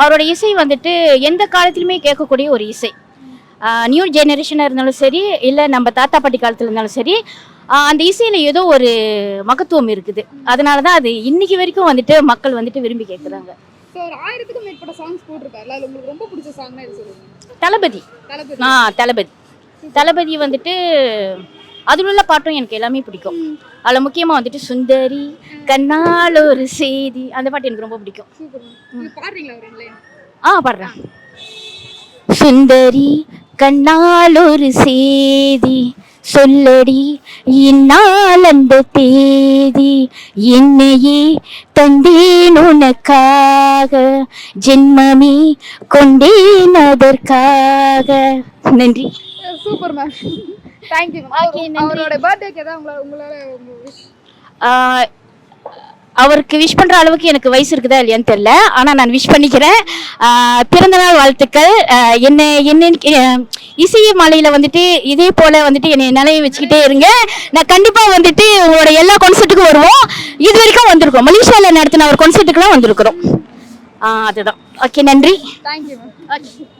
அவரோட இசை வந்துட்டு எந்த காலத்திலுமே கேட்கக்கூடிய ஒரு இசை. நியூ ஜெனரேஷனாக இருந்தாலும் சரி இல்லை நம்ம தாத்தா பாட்டி காலத்தில் இருந்தாலும் சரி அந்த இசையில் ஏதோ ஒரு மகத்துவம் இருக்குது. அதனால தான் அது இன்னைக்கு வரைக்கும் வந்துட்டு மக்கள் வந்துட்டு விரும்பி கேட்குறாங்க ஆயிரத்துக்கும் மேற்பட்ட சாங்ஸ் போட்டிருக்காருல உங்களுக்கு ரொம்ப பிடிச்ச சாங்னா தளபதி. ஆ தளபதி. தளபதி வந்துட்டு அதில் உள்ள பாட்டும் எனக்கு எல்லாமே பிடிக்கும். அதில் முக்கியமாக வந்துட்டு சுந்தரி கண்ணால் ஒரு செய்தி அந்த பாட்டு எனக்கு ரொம்ப பிடிக்கும். ஆ பாடுறேன். சுந்தரி கண்ணால் ஒரு செய்தி சொல்லடி இந்நாள் அந்த தேதி என்னையே தந்தேன் உனக்காக ஜென்மமே கொண்டேன் அதற்காக. நன்றி. Super ma'am. Thank you. அவரோட பர்த்டேக்கு ஏதாவது உங்களால உங்களால அவருக்கு விஷ் பண்ற அளவுக்கு எனக்கு வயசு இருக்குதா இல்லையான்னு தெரியல. ஆனா நான் விஷ் பண்ணிக்கிறேன். பிறந்தநாள் வாழ்த்துக்கள். என்னை என்ன ஆஹ் இசை மாலையில வந்துட்டு இதே போல வந்துட்டு என்னை நிலைய வச்சுக்கிட்டே இருங்க. நான் கண்டிப்பா வந்துட்டு உங்களோட எல்லா கான்சர்ட்டுக்கும் வருவோம். இது வரைக்கும் வந்திருக்கோம். மலேசியால நடத்தின ஒரு கான்சர்ட்டுக்குலாம் வந்திருக்கிறோம். அதுதான். ஓகே நன்றி. Thank you okay